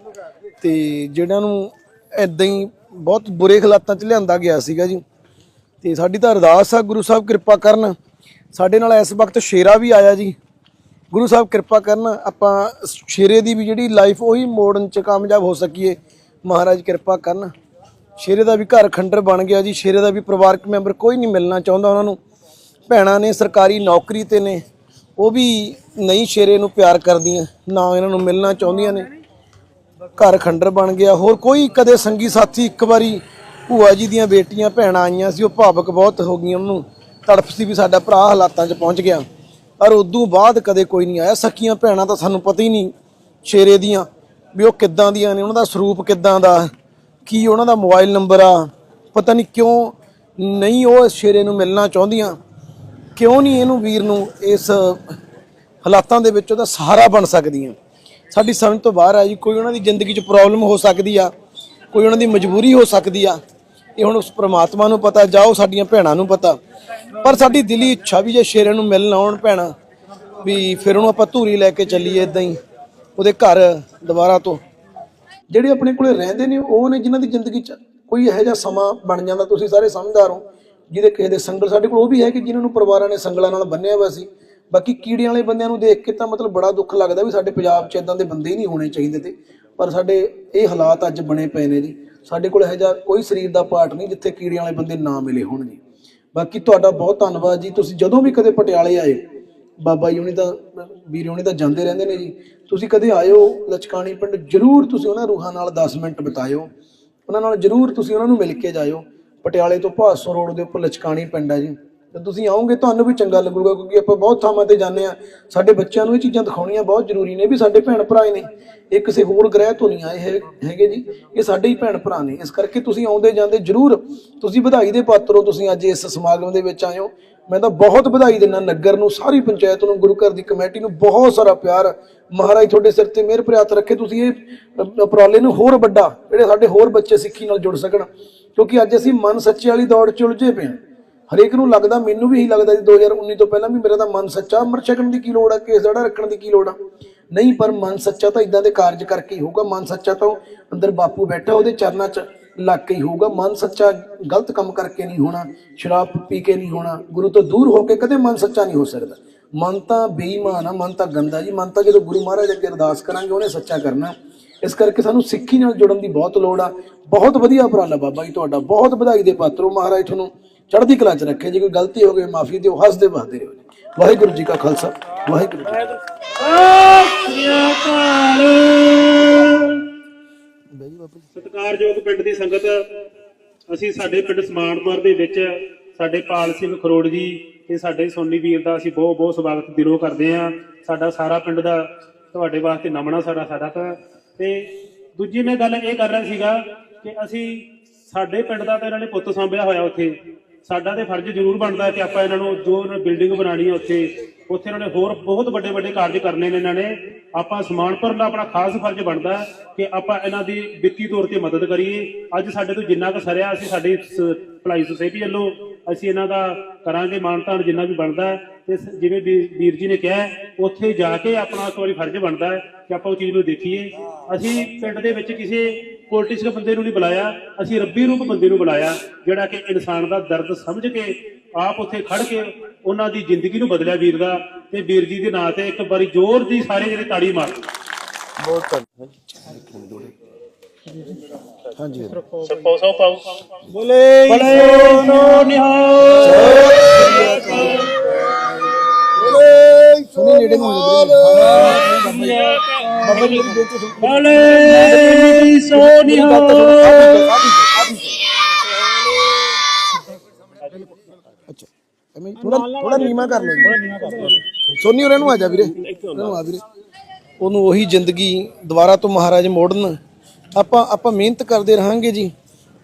ਤੇ ਜਿਹੜਿਆਂ ਨੂੰ ਇਦਾਂ ਹੀ ਬਹੁਤ ਬੁਰੇ ਹਾਲਾਤਾਂ 'ਚ ਲਿਆਂਦਾ ਗਿਆ ਸੀਗਾ ਜੀ। ਤੇ ਸਾਡੀ ਤਾਂ ਅਰਦਾਸ ਆ, ਗੁਰੂ ਸਾਹਿਬ ਕਿਰਪਾ ਕਰਨ। ਸਾਡੇ ਨਾਲ ਇਸ ਵਕਤ ਸ਼ੇਰਾ ਵੀ ਆਇਆ ਜੀ। ਗੁਰੂ ਸਾਹਿਬ ਕਿਰਪਾ ਕਰਨ, ਆਪਾਂ ਸ਼ੇਰੇ ਦੀ ਵੀ ਜਿਹੜੀ ਲਾਈਫ ਉਹੀ ਮੋੜਨ ਚ ਕਾਮਯਾਬ ਹੋ ਸਕੀਏ। ਮਹਾਰਾਜ ਕਿਰਪਾ ਕਰਨ। ਸ਼ੇਰੇ ਦਾ ਵੀ ਘਰ ਖੰਡਰ ਬਣ ਗਿਆ ਜੀ, ਸ਼ੇਰੇ ਦਾ ਵੀ ਪਰਿਵਾਰਕ ਮੈਂਬਰ ਕੋਈ ਨਹੀਂ ਮਿਲਣਾ ਚਾਹੁੰਦਾ ਉਹਨਾਂ ਨੂੰ। ਭੈਣਾਂ ਨੇ ਸਰਕਾਰੀ ਨੌਕਰੀ ਤੇ ਨੇ, ਉਹ ਵੀ ਨਹੀਂ ਸ਼ੇਰੇ ਨੂੰ ਪਿਆਰ ਕਰਦੀਆਂ, ਨਾ ਇਹਨਾਂ ਨੂੰ ਮਿਲਣਾ ਚਾਹੁੰਦੀਆਂ ਨੇ। ਘਰ ਖੰਡਰ ਬਣ ਗਿਆ, ਹੋਰ ਕੋਈ ਕਦੇ ਸੰਗੀ ਸਾਥੀ ਇੱਕ ਵਾਰੀ ਭੂਆ ਜੀ ਦੀਆਂ ਬੇਟੀਆਂ, ਭੈਣਾਂ ਆਈਆਂ ਸੀ, ਉਹ ਭਾਵਕ ਬਹੁਤ ਹੋ ਗਈਆਂ ਉਹਨੂੰ। ਤੜਫ ਸੀ ਵੀ ਸਾਡਾ ਭਰਾ ਹਾਲਾਤਾਂ 'ਚ ਪਹੁੰਚ ਗਿਆ। ਪਰ ਉਦੋਂ ਬਾਅਦ ਕਦੇ ਕੋਈ ਨਹੀਂ ਆਇਆ, ਸਕੀਆਂ ਭੈਣਾਂ ਤਾਂ ਸਾਨੂੰ ਪਤਾ ਹੀ ਨਹੀਂ ਸ਼ੇਰੇ ਦੀਆਂ ਵੀ ਉਹ ਕਿੱਦਾਂ ਦੀਆਂ ਨੇ, ਉਹਨਾਂ ਦਾ ਸਰੂਪ ਕਿੱਦਾਂ ਦਾ। ਕੀ ਉਹਨਾਂ ਦਾ ਮੋਬਾਈਲ ਨੰਬਰ ਆ? ਪਤਾ ਨਹੀਂ ਕਿਉਂ ਨਹੀਂ ਉਹ ਇਸ ਸ਼ੇਰੇ ਨੂੰ ਮਿਲਣਾ ਚਾਹੁੰਦੀਆਂ। ਕਿਉਂ ਨਹੀਂ ਇਹਨੂੰ ਵੀਰ ਨੂੰ ਇਸ ਹਾਲਾਤਾਂ ਦੇ ਵਿੱਚ ਉਹਦਾ ਸਹਾਰਾ ਬਣ ਸਕਦੀਆਂ? ਸਾਡੀ ਸਮਝ ਤੋਂ ਬਾਹਰ ਆ ਜੀ, ਕੋਈ ਉਹਨਾਂ ਦੀ ਜ਼ਿੰਦਗੀ 'ਚ ਪ੍ਰੋਬਲਮ ਹੋ ਸਕਦੀ ਆ, ਕੋਈ ਉਹਨਾਂ ਦੀ ਮਜਬੂਰੀ ਹੋ ਸਕਦੀ ਆ। ਇਹ ਹੁਣ ਉਸ ਪ੍ਰਮਾਤਮਾ ਨੂੰ ਪਤਾ ਜਾਓ ਸਾਡੀਆਂ ਭੈਣਾਂ ਨੂੰ ਪਤਾ। ਪਰ ਸਾਡੀ ਦਿਲੀ ਇੱਛਾ ਵੀ ਜੇ ਸ਼ੇਰੇ ਨੂੰ ਮਿਲਣ ਆਉਣ ਭੈਣਾਂ, ਵੀ ਫਿਰ ਉਹਨੂੰ ਆਪਾਂ ਧੂਰੀ ਲੈ ਕੇ ਚੱਲੀਏ ਇਦਾਂ ਹੀ, ਉਹਦੇ ਘਰ ਦੁਬਾਰਾ ਤੋਂ। ਜਿਹੜੇ ਆਪਣੇ ਕੋਲੇ ਰਹਿੰਦੇ ਨੇ, ਉਹ ਨੇ ਜਿਨ੍ਹਾਂ ਦੀ ਜ਼ਿੰਦਗੀ 'ਚ ਕੋਈ ਇਹੋ ਜਿਹਾ ਸਮਾਂ ਬਣ ਜਾਂਦਾ, ਤੁਸੀਂ ਸਾਰੇ ਸਮਝਦਾਰ ਹੋ, ਜਿਹਦੇ ਕਿਸੇ ਦੇ ਸੰਗਲ ਸਾਡੇ ਕੋਲ ਉਹ ਵੀ ਹੈ ਕਿ ਜਿਨ੍ਹਾਂ ਨੂੰ ਪਰਿਵਾਰਾਂ ਨੇ ਸੰਗਲਾਂ ਨਾਲ ਬੰਨਿਆ ਹੋਇਆ ਸੀ। ਬਾਕੀ ਕੀੜਿਆਂ ਵਾਲੇ ਬੰਦਿਆਂ ਨੂੰ ਦੇਖ ਕੇ ਤਾਂ ਮਤਲਬ ਬੜਾ ਦੁੱਖ ਲੱਗਦਾ ਵੀ ਸਾਡੇ ਪੰਜਾਬ 'ਚ ਇਦਾਂ ਦੇ ਬੰਦੇ ਹੀ ਨਹੀਂ ਹੋਣੇ ਚਾਹੀਦੇ ਤੇ। ਪਰ ਸਾਡੇ ਇਹ ਹਾਲਾਤ ਅੱਜ ਬਣੇ ਪਏ ਨੇ ਜੀ। ਸਾਡੇ ਕੋਲ ਇਹੋ ਜਿਹਾ ਕੋਈ ਸਰੀਰ ਦਾ ਪਾਰਟ ਨਹੀਂ ਜਿੱਥੇ ਕੀੜਿਆਂ ਵਾਲੇ ਬੰਦੇ ਨਾ ਮਿਲੇ ਹੋਣ ਜੀ ਬਾਕੀ ਤੁਹਾਡਾ ਬਹੁਤ ਧੰਨਵਾਦ ਜੀ। ਤੁਸੀਂ ਜਦੋਂ ਵੀ ਕਦੇ ਪਟਿਆਲੇ ਆਏ ਬਾਬਾ ਜੀ ਹੁਣੀ ਤਾਂ, ਵੀਰ ਹੁਣੀ ਤਾਂ ਜਾਂਦੇ ਰਹਿੰਦੇ ਨੇ ਜੀ। ਤੁਸੀਂ ਕਦੇ ਆਇਓ ਲਚਕਾਣੀ ਪਿੰਡ, ਜਰੂਰ ਤੁਸੀਂ ਉਹਨਾਂ ਰੂਹਾਂ ਨਾਲ 10 ਮਿੰਟ ਬਿਤਾਇਓ। ਉਹਨਾਂ ਨਾਲ ਜਰੂਰ ਤੁਸੀਂ ਉਹਨਾਂ ਨੂੰ ਮਿਲ ਕੇ ਜਾਇਓ। ਪਟਿਆਲੇ ਤੋਂ ਭਾਸੋ ਰੋਡ ਦੇ ਉੱਪਰ ਲਚਕਾਣੀ ਪਿੰਡ ਹੈ ਜੀ। ਤੇ ਤੁਸੀਂ ਆਓਗੇ ਤੁਹਾਨੂੰ ਵੀ ਚੰਗਾ ਲੱਗੂਗਾ, ਕਿਉਂਕਿ ਆਪਾਂ ਬਹੁਤ ਥਾਵਾਂ ਤੇ ਜਾਂਦੇ ਆ ਸਾਡੇ ਬੱਚਿਆਂ ਨੂੰ ਇਹ ਚੀਜ਼ਾਂ ਦਿਖਾਉਣੀਆਂ ਬਹੁਤ ਜ਼ਰੂਰੀ ਨੇ ਵੀ ਸਾਡੇ ਭੈਣ ਭਰਾ ਨੇ। ਇਹ ਕਿਸੇ ਹੋਰ ਗ੍ਰਹਿ ਤੋਂ ਨਹੀਂ ਆਏ ਹੈਗੇ ਜੀ। ਇਹ ਸਾਡੇ ਹੀ ਭੈਣ ਭਰਾ ਨੇ। ਇਸ ਕਰਕੇ ਤੁਸੀਂ ਆਉਂਦੇ ਜਾਂਦੇ ਜਰੂਰ ਤੁਸੀਂ ਵਧਾਈ ਦੇ ਪਾਤਰ ਹੋ। ਤੁਸੀਂ ਅੱਜ ਇਸ ਸਮਾਗਮ ਦੇ ਵਿੱਚ ਆਏ ਹੋ। ਮੈਂ ਤਾਂ ਬਹੁਤ ਵਧਾਈ ਦਿੰਦਾ ਨਗਰ ਨੂੰ, ਸਾਰੀ ਪੰਚਾਇਤ ਨੂੰ, ਗੁਰੂ ਘਰ ਦੀ ਕਮੇਟੀ ਨੂੰ ਬਹੁਤ ਸਾਰਾ ਪਿਆਰ। ਮਹਾਰਾਜ ਤੁਹਾਡੇ ਸਿਰ ਤੇ ਮਿਹਰ ਭਰਿਆ ਰੱਖੇ, ਤੁਸੀਂ ਇਹ ਅ- ਉਪਰਾਲੇ ਨੂੰ ਹੋਰ ਵੱਡਾ, ਜਿਹੜੇ ਸਾਡੇ ਹੋਰ ਬੱਚੇ ਸਿੱਖੀ ਨਾਲ ਜੁੜ ਸਕਣ। ਕਿਉਂਕਿ ਅੱਜ ਅਸੀਂ ਮਨ ਸੱਚੇ ਵਾਲੀ ਦੌੜ 'ਚ ਉਲਝੇ ਪਏ ਹਾਂ। ਹਰੇਕ ਨੂੰ ਲੱਗਦਾ, ਮੈਨੂੰ ਵੀ ਇਹੀ ਲੱਗਦਾ ਜੀ 2019 ਤੋਂ ਪਹਿਲਾਂ ਵੀ ਮੇਰਾ ਤਾਂ ਮਨ ਸੱਚਾ ਅੰਮ੍ਰਿਤ ਛਕਣ ਦੀ ਕੀ ਲੋੜ ਆ, ਕੇਸ ਜੜਾ ਰੱਖਣ ਦੀ ਕੀ ਲੋੜ ਆ। ਨਹੀਂ, ਪਰ ਮਨ ਸੱਚਾ ਤਾਂ ਇਦਾਂ ਦੇ ਕਾਰਜ ਕਰਕੇ ਹੀ ਹੋਊਗਾ। ਮਨ ਸੱਚਾ ਤਾਂ ਅੰਦਰ ਬਾਪੂ ਬੈਠਾ, ਉਹਦੇ ਚਰਨਾਂ 'ਚ ਲੱਗ ਕੇ ਹੀ ਹੋਊਗਾ। ਮਨ ਸੱਚਾ ਗਲਤ ਕੰਮ ਕਰਕੇ ਨਹੀਂ ਹੋਣਾ ਸ਼ਰਾਬ ਪੀ ਕੇ ਨਹੀਂ ਹੋਣਾ ਗੁਰੂ ਤੋਂ ਦੂਰ ਹੋ ਕੇ ਕਦੇ ਮਨ ਸੱਚਾ ਨਹੀਂ ਹੋ ਸਕਦਾ। ਮਨ ਤਾਂ ਬੇਈਮਾਨ ਆ ਮਨ ਤਾਂ ਗੰਦਾ ਜੀ। ਮਨ ਤਾਂ ਜਦੋਂ ਗੁਰੂ ਮਹਾਰਾਜ ਅੱਗੇ ਅਰਦਾਸ ਕਰਾਂਗੇ ਉਹਨੇ ਸੱਚਾ ਕਰਨਾ। ਇਸ ਕਰਕੇ ਸਾਨੂੰ ਸਿੱਖੀ ਨਾਲ ਜੁੜਨ ਦੀ ਬਹੁਤ ਲੋੜ ਆ। ਬਹੁਤ ਵਧੀਆ ਉਪਰਾਲਾ ਬਾਬਾ ਜੀ ਤੁਹਾਡਾ। ਬਹੁਤ ਵਧਾਈ ਦੇ ਪਾਤਰੋ ਮਹਾਰਾਜ ਤੁਹਾਨੂੰ ਚੜ੍ਹਦੀ ਕਲਾ 'ਚ ਰੱਖੇ। ਜੇ ਕੋਈ ਗਲਤੀ ਹੋ ਗਈ ਮਾਫੀ ਦਿਓ ਹੱਸਦੇ ਵਸਦੇ ਰਹੋ। ਵਾਹਿਗੁਰੂ ਜੀ ਕਾ ਖਾਲਸਾ। ਵਾਹਿਗੁਰੂ ਜੀ ਕੀ ਫਤਿਹ। ਸਤਿਕਾਰਯੋਗ ਪਿੰਡ ਦੀ ਸੰਗਤ, ਅਸੀਂ ਸਾਡੇ ਪਿੰਡ ਸਮਾਨਪੁਰ ਦੇ ਵਿੱਚ ਸਾਡੇ ਪਾਲ ਸਿੰਘ ਖਰੋੜ ਜੀ ਤੇ ਸਾਡੇ ਸੋਨੀ ਵੀਰ ਦਾ ਅਸੀਂ ਬਹੁਤ ਬਹੁਤ ਸਵਾਗਤ ਦਿਲੋਂ ਕਰਦੇ ਆ ਸਾਡਾ ਸਾਰਾ ਪਿੰਡ ਦਾ ਤੁਹਾਡੇ ਵਾਸਤੇ ਨਮਣਾ ਸਾਡਾ ਸਾਡਾ ਤਾਂ ਤੇ ਦੂਜੀ ਮੈਂ ਗੱਲ ਇਹ ਕਰ ਰਿਹਾ ਸੀਗਾ ਕਿ ਅਸੀਂ ਸਾਡੇ ਪਿੰਡ ਦਾ ਤਾਂ ਇਹਨਾਂ ਨੇ ਪੁੱਤ ਸਾਂਭਿਆ ਹੋਇਆ ਉੱਥੇ। ਸਾਡਾ ਤੇ ਫਰਜ਼ ਜ਼ਰੂਰ ਬਣਦਾ ਕਿ ਆਪਾਂ ਇਹਨਾਂ ਨੂੰ ਜੋ ਬਿਲਡਿੰਗ ਬਣਾਣੀ ਹੈ ਉੱਥੇ ਉੱਥੇ ਇਹਨਾਂ ਨੇ ਹੋਰ ਬਹੁਤ ਵੱਡੇ ਵੱਡੇ ਕਾਰਜ ਕਰਨੇ ਨੇ ਇਹਨਾਂ ਨੇ। ਆਪਾਂ ਸਮਾਨਪੁਰ ਦਾ ਆਪਣਾ ਖਾਸ ਫਰਜ਼ ਬਣਦਾ ਕਿ ਆਪਾਂ ਇਹਨਾਂ ਦੀ ਵਿੱਤੀ ਤੌਰ ਤੇ ਮਦਦ ਕਰੀਏ। ਅੱਜ ਸਾਡੇ ਤੋਂ ਜਿੰਨਾ ਕੁ ਸਰਿਆ, ਅਸੀਂ ਸਾਡੀ ਸ- ਭਲਾਈ ਸੁਸਾਇਟੀ ਵੱਲੋਂ ਅਸੀਂ ਇਹਨਾਂ ਦਾ ਕਰਾਂਗੇ ਮਾਨਤਾਨ ਜਿੰਨਾ ਵੀ ਬਣਦਾ ਹੈ। ਤੇ ਜਿਵੇਂ ਵੀਰ ਵੀਰ ਜੀ ਨੇ ਕਿਹਾ ਉੱਥੇ ਜਾ ਕੇ ਆਪਣਾ ਇੱਕ ਵਾਰੀ ਫਰਜ਼ ਬਣਦਾ ਕਿ ਆਪਾਂ ਉਹ ਚੀਜ਼ ਨੂੰ ਦੇਖੀਏ। ਅਸੀਂ ਪਿੰਡ ਦੇ ਵਿੱਚ ਕਿਸੇ ਪੋਲੀਟਿਕਸ ਬੰਦੇ ਨੂੰ ਨਹੀਂ ਬੁਲਾਇਆ ਅਸੀਂ ਰੱਬੀ ਰੂਪ ਬੰਦੇ ਨੂੰ ਬੁਲਾਇਆ ਜਿਹੜਾ ਕਿ ਇਨਸਾਨ ਦਾ ਦਰਦ ਸਮਝ ਕੇ ਆਪ ਉੱਥੇ ਖੜ ਕੇ ਉਹਨਾਂ ਦੀ ਜ਼ਿੰਦਗੀ ਨੂੰ ਬਦਲਿਆ ਵੀਰ ਦਾ। ਤੇ ਵੀਰ ਜੀ ਦੇ ਨਾਂ ਤੇ ਇੱਕ ਵਾਰੀ ਜ਼ੋਰ ਦੀ ਸਾਰੇ ਜਿਹੜੇ ਤਾੜੀ ਮਾਰ। ਬਹੁਤ ਧੰਨਵਾਦ ਹਾਂਜੀ ਸਪੋ ਸੋ ਪਾਉ ਬੋਲੇ ਸੋ ਨਿਹਾਲ। ਸੁਣੀ ਨੇੜੇ ਨੂੰ। ਹੋ ਜਾ ਬੋਲੇ ਸੋ ਨਿਹਾਲ ਅੱਛਾ ਐਵੇਂ ਥੋੜਾ ਥੋੜਾ ਨੀਮਾ ਕਰ ਲਓ ਜੀ। ਸੋਨੀ ਹੋਰਾਂ ਨੂੰ ਆ ਜਾ ਵੀਰੇ। ਉਹਨਾਂ ਆ ਵੀਰੇ। ਉਹਨੂੰ ਉਹੀ ਜ਼ਿੰਦਗੀ ਦੁਬਾਰਾ ਤੋਂ ਮਹਾਰਾਜ ਮੋੜਨ। ਆਪਾਂ ਆਪਾਂ ਮਿਹਨਤ ਕਰਦੇ ਰਹਾਂਗੇ ਜੀ।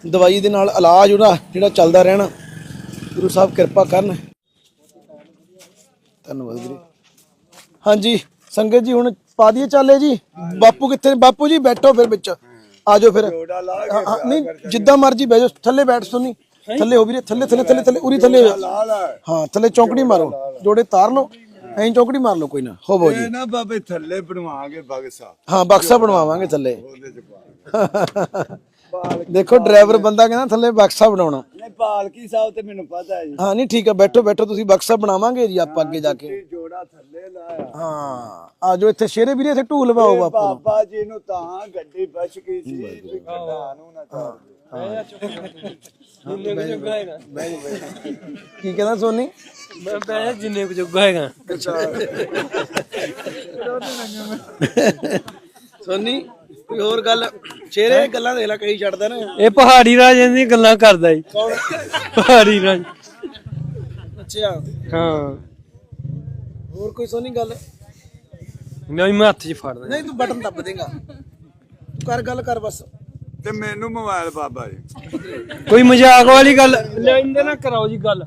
ਦਵਾਈ ਦੇ ਨਾਲ ਇਲਾਜ ਉਹਦਾ ਜਿਹੜਾ ਚੱਲਦਾ ਰਹਿਣਾ। ਗੁਰੂ ਸਾਹਿਬ ਕਿਰਪਾ ਕਰਨ। ਧੰਨਵਾਦ ਵੀਰੇ। ਹਾਂਜੀ ਸੰਗਤ ਜੀ ਹੁਣ ਪਾ ਦਈਏ ਚਾਲੇ ਜੀ। ਬਾਪੂ ਕਿੱਥੇ ਨੇ? ਬਾਪੂ ਜੀ ਬੈਠੋ ਫਿਰ ਵਿੱਚ। ਆਜੋ ਫਿਰ। ਹਾਂ, ਹਾਂ, ਨਹੀਂ ਜਿੱਦਾਂ ਮਰਜ਼ੀ ਬਹਿ ਜਾਓ। ਥੱਲੇ ਬੈਠ ਸੋਨੀ। ਥੱਲੇ ਹੋ ਵੀਰੇ ਥੱਲੇ ਥੱਲੇ ਥੱਲੇ ਥੱਲੇ ਉਰੀ ਥੱਲੇ। ਹੋ ਥੱਲੇ ਚੌਂਕੜੀ ਮਾਰੋ। ਜੋੜੇ ਤਾਰ ਲਓ। ਐਂ ਚੌਂਕੜੀ ਮਾਰ ਲਓ ਕੋਈ ਨਾ। ਹੋਵੋ ਜੀ। ਇਹ ਨਾ ਬਾਬੇ ਥੱਲੇ ਬਣਵਾਗੇ ਬਗਸਾ ਹਾਂ ਬਕਸਾ ਬਣਵਾਵਾਂਗੇ ਥੱਲੇ। ਉਹਦੇ ਚ ਪਾ ਦੇਖੋ ਡਰਾਈਵਰ ਬੰਦਾ ਕਹਿੰਦਾ ਥੱਲੇ ਬਕਸਾ ਬਣਾਉਣਾ। ਨਹੀਂ ਪਾਲਕੀ ਸਾਹਿਬ ਤੇ ਮੈਨੂੰ ਪਤਾ ਹੈ ਜੀ। ਹਾਂ ਨਹੀਂ ਠੀਕ ਆ ਬੈਠੋ ਬੈਠੋ ਤੁਸੀਂ ਬਕਸਾ ਬਣਾਵਾਂਗੇ ਜੀ ਆਪਾਂ ਅੱਗੇ ਜਾ ਕੇ। ਜੋੜ ਥੱਲੇ ਹਾਂ ਆ ਜਾਓ ਇੱਥੇ ਸ਼ੇਰੇ ਵੀਰੇ ਇੱਥੇ ਢੂਲ ਲਵਾਓ ਬਾਪੂ ਨੂੰ। ਬਾਬਾ ਜੀ ਨੂੰ ਤਾਂ ਗੱਡੀ ਬਚ ਗਈ ਸੀ ਵੀ ਖੱਡਾ ਨੂੰ ਨਾ ਚਾੜਦੇ ਜਿੰਨੇ ਕੁ ਜੋਗਾ ਹੈਗਾ ਕੀ ਕਹਿੰਦਾ ਸੋਨੀ? ਮੈਂ ਪਿਆ ਜਿੰਨੇ ਕੁ ਜੋਗਾ ਹੈਗਾ ਸੋਨੀ ਕੋਈ ਹੋਰ ਗੱਲ? ਸ਼ੇਰੇ ਗੱਲਾਂ ਦੇਖ ਲੈ ਕਹੀ ਛੱਡਦਾ ਨਾ। ਇਹ ਪਹਾੜੀ ਰਾਜੇ ਦੀਆਂ ਗੱਲਾਂ ਕਰਦਾ ਜੀ ਪਹਾੜੀ ਰਾਜ। ਅੱਛਾ। ਹਾਂ। ਹੋਰ ਕੋਈ ਸੋਨੀ ਗੱਲ? ਨਹੀਂ ਮੈਂ ਹੱਥ 'ਚ ਫੜਦਾ ਨਹੀਂ ਤੂੰ ਬਟਨ ਦੱਬ ਦੇਗਾ। ਤੂੰ ਕਰ ਗੱਲ ਕਰ ਬਸ। ਤੇ ਮੈਨੂੰ ਮੋਬਾਈਲ ਬਾਬਾ ਜੀ। ਕੋਈ ਮਜ਼ਾਕ ਵਾਲੀ ਗੱਲ? ਲੈਂਦੇ ਨਾ ਕਰਾਓ ਜੀ ਗੱਲ।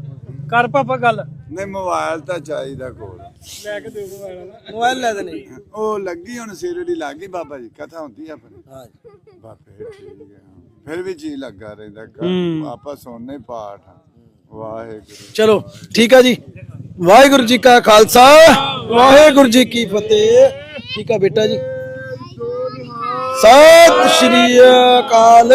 ਕਰ ਪਾਪਾ ਗੱਲ। ਨਹੀਂ ਮੋਬਾਈਲ ਤਾਂ ਚਾਹੀਦਾ ਕੋਲ। ਮੋਬਾਈਲ ਲੈ ਦੇ ਨਹੀਂ ਉਹ ਲੱਗੀ ਹੁਣ ਸਿਰੜੀ ਲੱਗੀ ਬਾਬਾ ਜੀ ਕਥਾ ਹੁੰਦੀ ਆ ਆਪਣੀ। ਹਾਂ ਬਾਪੇ ਠੀਕ ਹੈ ਫਿਰ ਵੀ ਜੀ ਲੱਗਾ ਰਹਿੰਦਾ। ਆਪਾਂ ਸੁਣਨੇ ਪਾਠ। ਵਾਹਿਗੁਰੂ। ਚਲੋ ਠੀਕ ਆ ਜੀ। ਵਾਹਿਗੁਰੂ ਜੀ ਕਾ ਖਾਲਸਾ, ਵਾਹਿਗੁਰੂ ਜੀ ਕੀ ਫਤਿਹ। ਠੀਕ ਆ ਬੇਟਾ ਜੀ। ਸਤਿ ਸ਼੍ਰੀ ਅਕਾਲ।